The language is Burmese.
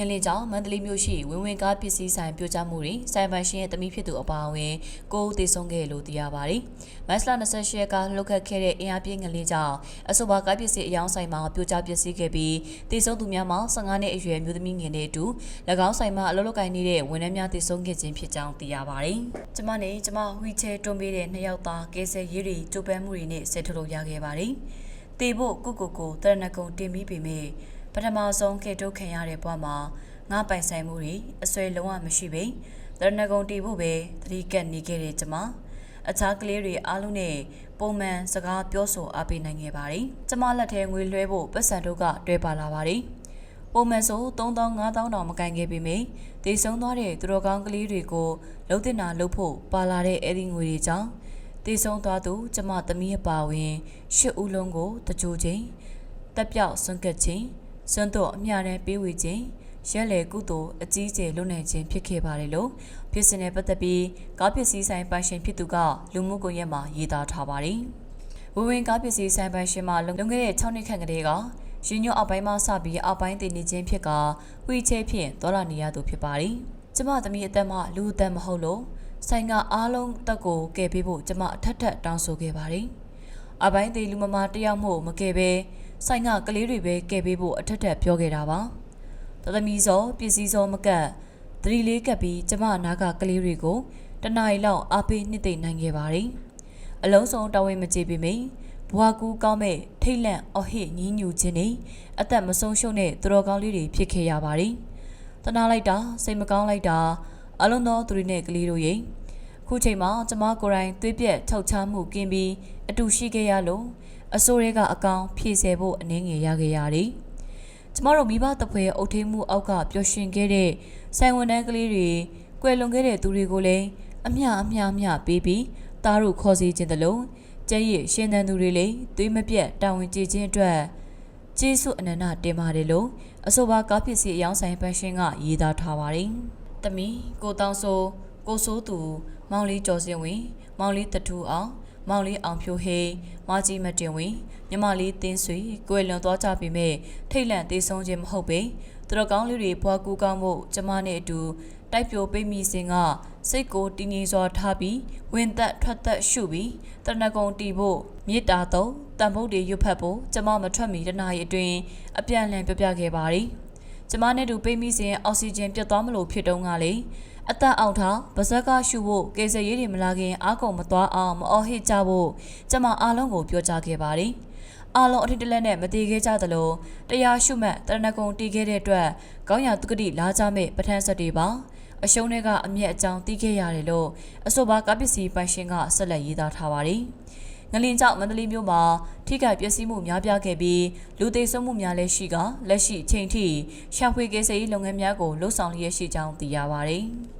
ငလင်ကြောင့်မန္တလေးမြို့ရှိဝင်းဝင်းကားပစ္စည်းဆိုင်ပြိုကျမှုတွေစိုင်ပိုင်ရှင်ရဲ့တမိဖြစ်သူအပါအဝင်ကိုဦးသေဆုံးခဲ့လို့သိရပါတယ်။မတ်လ28ရက်ကလှုပ်ခတ်ခဲ့တဲ့အင်အားပြင်းငလင်ကြောင့်အဆိုပါကားပစ္စည်းအယောင်းဆိုင်မှာပြိုကျပစ္စည်းခဲ့ပြီးသေဆုံးသူများမှာ15နှစ်အရွယ်မျိုးသမီးငယ်နဲ့အတူ၎င်းဆိုင်မှာအလုပ်လုပ်ကိုင်နေတဲ့ဝန်ထမ်းများသေဆုံးခဲ့ခြင်းဖြစ်ကြောင်းသိရပါတယ်။ကျမနဲ့ကျမဝီချဲတွန်းပေးတဲ့နှစ်ယောက်သားကဲဆယ်ရေးတွေကြိုးပမ်းမှုတွေနဲ့ဆက်ထုတ်လို့ရခဲ့ပါတယ်။တေဖို့ကုကုကိုတရဏဂုံတင်ပြီးပေမဲ့ ပထမဆုံးခေတုခံရတဲ့ဘဝမှာငါပိုင်ဆိုင်မှုတွေအဆွဲလုံးဝမရှိပေတရဏဂုံတီဖို့ပဲသတိကပ်နေခဲ့တဲ့ကျမအခြားကလေးတွေအားလုံးနဲ့ပုံမှန်စကားပြောဆိုအားပေးနိုင်ခဲ့ပါတယ်ကျမလက်ထဲငွေလွှဲဖို့ပတ်စံတို့ကတွဲပါလာပါတယ်ပုံမှန်ဆို3000 5000တောင်မကန်ခဲ့ပေမယ့်တေဆုံးသွားတဲ့သူတော်ကောင်းကလေးတွေကိုလှုပ်တင်တာလှုပ်ဖို့ပါလာတဲ့အဲ့ဒီငွေတွေကြောင့်တေဆုံးသွားသူကျမသမီးအပါဝင်ရှစ်ဦးလုံးကိုတကြိုချင်းတက်ပြောက်ဆွန့်ကက်ချင်း စွန့်တော့အမြနဲ့ပေးဝေခြင်းရက်လေကုသိုလ်အကြီးအကျယ်လွတ်နိုင်ခြင်းဖြစ်ခဲ့ပါတယ်လို့ဖြစ်စဉ်နဲ့ပတ်သက်ပြီးကားပစ္စည်းဆိုင်ပိုင်ရှင်ဖြစ်သူကလူမှုကွန်ရက်မှာရေးသားထားပါတယ်။ဝဝင်ကားပစ္စည်းဆိုင်ပိုင်ရှင်မှာလွန်ခဲ့တဲ့6နှစ်ခန့်ကတည်းကရင်းညွတ်အောက်ပိုင်းမှစပြီးအောက်ပိုင်းတည်နေခြင်းဖြစ်ကဝှီချဲဖြင့်တော်လာနေရသူဖြစ်ပါတယ်။ကျမသမီးအသက်မှလူအသက်မဟုတ်လို့ဆိုင်ကအားလုံးတက်ကိုကယ်ပေးဖို့ကျမအထက်ထက်တောင်းဆိုခဲ့ပါတယ်။အပိုင်းသေးလူမမာတယောက်မို့မကယ်ပဲ ဆိုင်ကကလေးတွေပဲကယ်ပေးဖို့အထက်ထက်ပြောခဲ့တာပါ။တသမီစောပစ္စည်းစောမကတ်သတိလေးကပ်ပြီးကျမအနာကကလေးတွေကိုတနားရီလောက်အားပေးနှစ်သိမ့်နိုင်ခဲ့ပါတယ်။အလုံးစုံတာဝန်မကျေပေမယ့်ဘွာကူကောင်းမဲ့ထိတ်လန့်အဟိညင်းညူခြင်းနဲ့အသက်မဆုံးရှုံးတဲ့သူတော်ကောင်းလေးတွေဖြစ်ခဲ့ရပါတယ်။တနာလိုက်တာစိတ်မကောင်းလိုက်တာအလုံးသောသူတွေနဲ့ကလေးတို့ရဲ့ခုချိန်မှာကျမကိုယ်တိုင်သွေးပြက်ထောက်ချမှုကင်းပြီးအတူရှိခဲ့ရလို့ အစိုးရကအကောင်ဖြည့်ဆယ်ဖို့အနေငယ်ရခဲ့ရတယ်။ကျမတို့မိဘတပွဲအုပ်ထိန်မှုအောက်ကပျော်ရွှင်ခဲ့တဲ့ဆိုင်ဝန်တန်းကလေးတွေကွယ်လွန်ခဲ့တဲ့သူတွေကိုလည်းအမျှအမျှအမျှပေးပြီးသားတို့ခေါ်စီခြင်းတလုံးကျဲရရှင်သန်သူတွေလည်းသွေးမပြတ်တာဝန်ကျေခြင်းအတွက်ကျေးဇူးအနန္တတင်ပါတယ်လို့အဆိုပါကားပစ္စည်းအယောင်းဆိုင်ပန်းရှင်ကရေးသားထားပါတယ်။တမီကိုတောင်ဆိုကိုဆိုးသူမောင်လေးကျော်စင်ဝင် မောင်လေးတထူအောင် မောင်လေးအောင်ဖြိုးဟေးမကြီးမတင်ဝင်မြမလေးတင်းဆွေကွယ်လွန်သွားကြပြီမဲ့ထိတ်လန့်သေးဆုံးခြင်းမဟုတ်ပေသူတော်ကောင်းလေးတွေဘွားကူကောင်းမှုကျမနဲ့အတူတိုက်ပြိုပိတ်မိစဉ်ကစိတ်ကိုတည်ငြိမ်စွာထားပြီးဝင်သက်ထွက်သက်ရှုပြီးတရဏဂုံတီဖို့မေတ္တာတော့တန်ဖို့တွေရွတ်ဖတ်ဖို့ကျမမထွက်မီတနာရီအတွင်းအပြန်အလှန်ပြပြခဲ့ပါသည်ကျမနဲ့တူပိတ်မိစဉ်အောက်ဆီဂျင်ပြတ်သွားမလို့ဖြစ်တုန်းကလေ အသက်အောင်ထားဗဇက်ကရှုဖို့ကေစရေးတွေမလာခင်အားကုန်မသွားအောင်မအော်ဟစ်ကြဖို့ကျမအားလုံးကိုပြောကြားခဲ့ပါတယ်။အားလုံးအထစ်တလက်နဲ့မတည်ခဲ့ကြသလိုတရားရှုမှတ်တရဏဂုံတည်ခဲ့တဲ့အတွက်ကောင်းရာတုကတိလာကြမဲ့ပဋ္ဌာန်းဆက်တွေပါအရှုံးတွေကအမျက်အကြောင်းတီးခဲ့ရတယ်လို့အဆိုပါကားပစ္စည်းပိုင်ရှင်ကဆက်လက်ရေးသားထားပါတယ်။ငလင်ကြောင့်မန္တလေးမြို့မှာထိခိုက်ပျက်စီးမှုများပြားခဲ့ပြီးလူသေဆုံးမှုများလည်းရှိကလက်ရှိချိန်ထိရှာဖွေကယ်ဆယ်ရေးလုပ်ငန်းများကိုလှုပ်ဆောင်လျက်ရှိကြောင်းသိရပါတယ်။